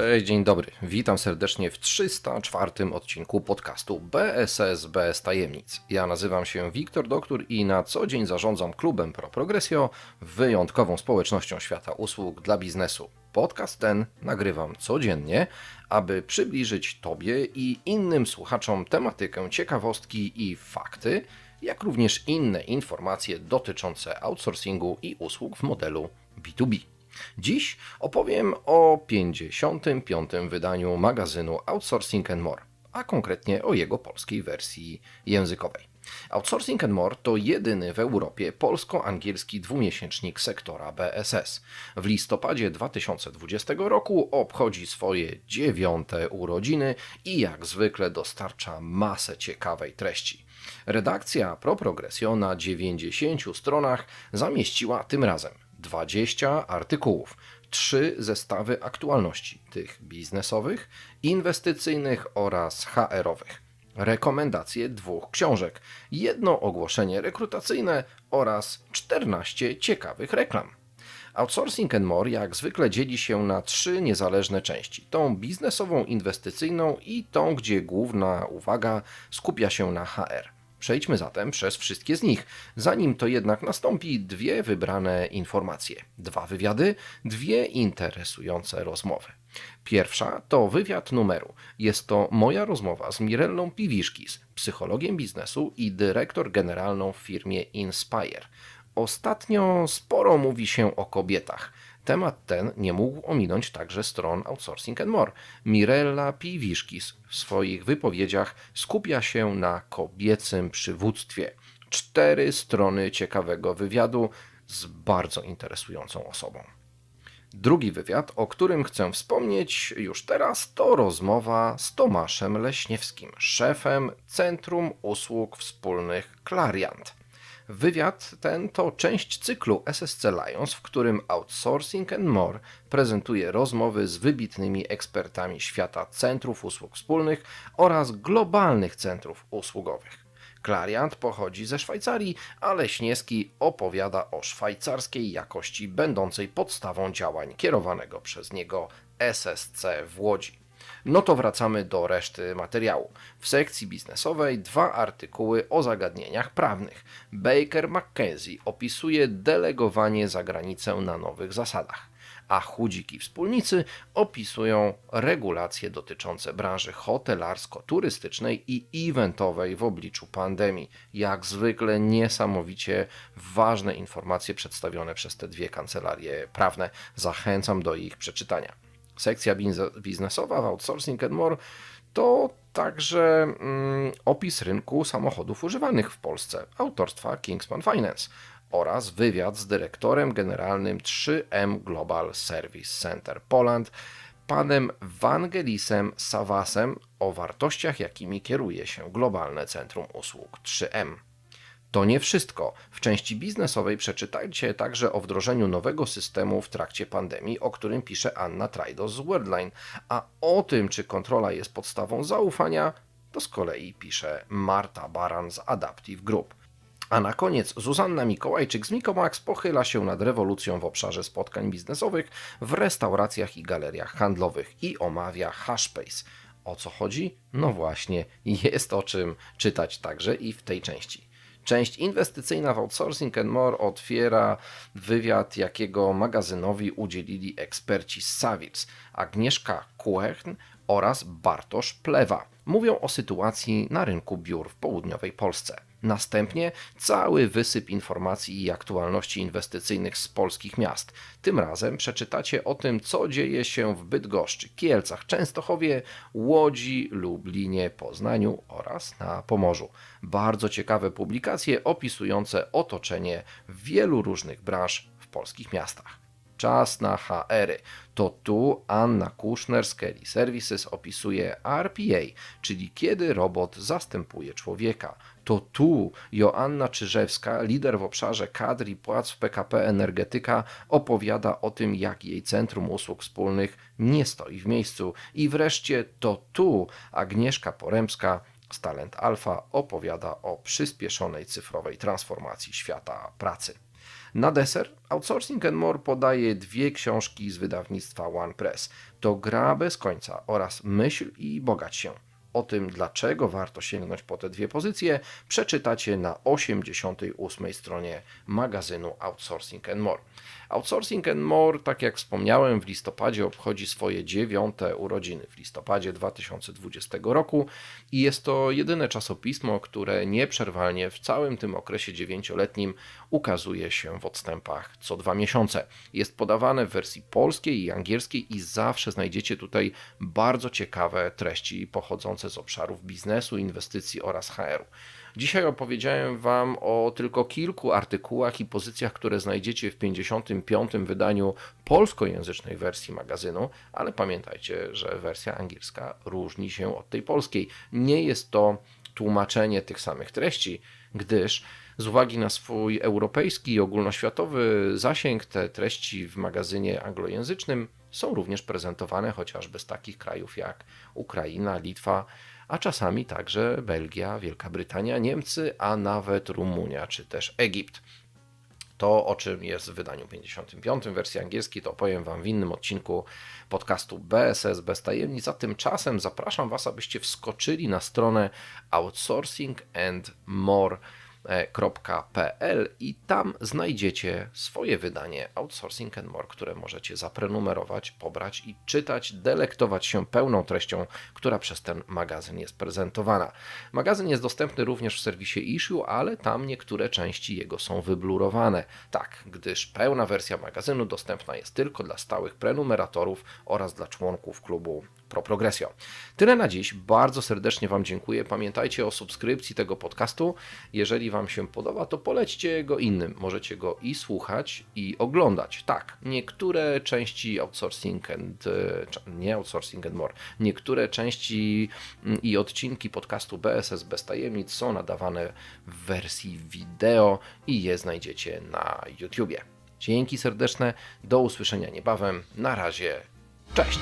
Cześć, dzień dobry. Witam serdecznie w 304 odcinku podcastu BSS bez tajemnic. Ja nazywam się Wiktor Doktor i na co dzień zarządzam klubem Pro Progressio, wyjątkową społecznością świata usług dla biznesu. Podcast ten nagrywam codziennie, aby przybliżyć Tobie i innym słuchaczom tematykę ciekawostki i fakty, jak również inne informacje dotyczące outsourcingu i usług w modelu B2B. Dziś opowiem o 55. wydaniu magazynu Outsourcing and More, a konkretnie o jego polskiej wersji językowej. Outsourcing and More to jedyny w Europie polsko-angielski dwumiesięcznik sektora BSS. W listopadzie 2020 roku obchodzi swoje dziewiąte urodziny i jak zwykle dostarcza masę ciekawej treści. Redakcja Pro Progresio na 90 stronach zamieściła tym razem 20 artykułów, 3 zestawy aktualności, tych biznesowych, inwestycyjnych oraz HR-owych, rekomendacje dwóch książek, jedno ogłoszenie rekrutacyjne oraz 14 ciekawych reklam. Outsourcing and More jak zwykle dzieli się na trzy niezależne części: tą biznesową, inwestycyjną i tą, gdzie główna uwaga skupia się na HR. Przejdźmy zatem przez wszystkie z nich. Zanim to jednak nastąpi, dwie wybrane informacje. Dwa wywiady, dwie interesujące rozmowy. Pierwsza to wywiad numeru. Jest to moja rozmowa z Mirellą Piwiszkis, psychologiem biznesu i dyrektor generalną w firmie Inspire. Ostatnio sporo mówi się o kobietach. Temat ten nie mógł ominąć także stron Outsourcing and More. Mirella Piwiszkis w swoich wypowiedziach skupia się na kobiecym przywództwie. Cztery strony ciekawego wywiadu z bardzo interesującą osobą. Drugi wywiad, o którym chcę wspomnieć już teraz, to rozmowa z Tomaszem Leśniewskim, szefem Centrum Usług Wspólnych Clariant. Wywiad ten to część cyklu SSC Lions, w którym Outsourcing and More prezentuje rozmowy z wybitnymi ekspertami świata centrów usług wspólnych oraz globalnych centrów usługowych. Klariant pochodzi ze Szwajcarii, a Leśniewski opowiada o szwajcarskiej jakości będącej podstawą działań kierowanego przez niego SSC w Łodzi. No to wracamy do reszty materiału. W sekcji biznesowej dwa artykuły o zagadnieniach prawnych. Baker McKenzie opisuje delegowanie za granicę na nowych zasadach, a chudziki wspólnicy opisują regulacje dotyczące branży hotelarsko-turystycznej i eventowej w obliczu pandemii. Jak zwykle niesamowicie ważne informacje przedstawione przez te dwie kancelarie prawne. Zachęcam do ich przeczytania sekcja biznesowa w Outsourcing and More to także mm, opis rynku samochodów używanych w Polsce autorstwa Kingspan Finance oraz wywiad z dyrektorem generalnym 3M Global Service Center Poland, panem Wangelisem Savasem o wartościach, jakimi kieruje się globalne centrum usług 3M. To nie wszystko. W części biznesowej przeczytajcie także o wdrożeniu nowego systemu w trakcie pandemii, o którym pisze Anna Trajdos z Wordline, a o tym, czy kontrola jest podstawą zaufania, to z kolei pisze Marta Baran z Adaptive Group. A na koniec Zuzanna Mikołajczyk z Mikomax pochyla się nad rewolucją w obszarze spotkań biznesowych w restauracjach i galeriach handlowych i omawia Hashpace. O co chodzi? No właśnie, jest o czym czytać także i w tej części. Część inwestycyjna w Outsourcing and More otwiera wywiad, jakiego magazynowi udzielili eksperci z Savirs, Agnieszka Kuechn oraz Bartosz Plewa. Mówią o sytuacji na rynku biur w południowej Polsce. Następnie cały wysyp informacji i aktualności inwestycyjnych z polskich miast. Tym razem przeczytacie o tym, co dzieje się w Bydgoszczy, Kielcach, Częstochowie, Łodzi, Lublinie, Poznaniu oraz na Pomorzu. Bardzo ciekawe publikacje opisujące otoczenie wielu różnych branż w polskich miastach. Czas na HR-y. To tu Anna Kushner z Kelly Services opisuje RPA, czyli kiedy robot zastępuje człowieka. To tu Joanna Czyżewska, lider w obszarze kadr i płac w PKP Energetyka, opowiada o tym, jak jej Centrum Usług Wspólnych nie stoi w miejscu. I wreszcie to tu Agnieszka Poremska z Talent Alpha opowiada o przyspieszonej cyfrowej transformacji świata pracy. Na deser Outsourcing and More podaje dwie książki z wydawnictwa OnePress. To Gra bez końca oraz Myśl i bogać się. O tym, dlaczego warto sięgnąć po te dwie pozycje, przeczytacie na 88 stronie magazynu Outsourcing and More. Outsourcing and More, tak jak wspomniałem, w listopadzie obchodzi swoje dziewiąte urodziny, w listopadzie 2020 roku i jest to jedyne czasopismo, które nieprzerwalnie w całym tym okresie dziewięcioletnim ukazuje się w odstępach co dwa miesiące. Jest podawane w wersji polskiej i angielskiej i zawsze znajdziecie tutaj bardzo ciekawe treści pochodzące z obszarów biznesu, inwestycji oraz HR-u. Dzisiaj opowiedziałem Wam o tylko kilku artykułach i pozycjach, które znajdziecie w 55. wydaniu polskojęzycznej wersji magazynu, ale pamiętajcie, że wersja angielska różni się od tej polskiej. Nie jest to tłumaczenie tych samych treści, gdyż z uwagi na swój europejski i ogólnoświatowy zasięg, te treści w magazynie anglojęzycznym są również prezentowane chociażby z takich krajów jak Ukraina, Litwa, a czasami także Belgia, Wielka Brytania, Niemcy, a nawet Rumunia czy też Egipt. To, o czym jest w wydaniu 55 wersji angielskiej, to opowiem Wam w innym odcinku podcastu BSS bez tajemnic. A tymczasem zapraszam Was, abyście wskoczyli na stronę Outsourcing and More www.outsourcing.pl i tam znajdziecie swoje wydanie Outsourcing and More, które możecie zaprenumerować, pobrać i czytać, delektować się pełną treścią, która przez ten magazyn jest prezentowana. Magazyn jest dostępny również w serwisie Issue, ale tam niektóre części jego są wyblurowane. Tak, gdyż pełna wersja magazynu dostępna jest tylko dla stałych prenumeratorów oraz dla członków klubu Pro Progresio. Tyle na dziś. Bardzo serdecznie Wam dziękuję. Pamiętajcie o subskrypcji tego podcastu. Jeżeli Wam się podoba, to polećcie go innym. Możecie go i słuchać, i oglądać. Tak, niektóre części outsourcing and e, nie outsourcing and more. Niektóre części mm, i odcinki podcastu BSS bez tajemnic są nadawane w wersji wideo i je znajdziecie na YouTubie. Dzięki serdeczne, do usłyszenia niebawem. Na razie, cześć.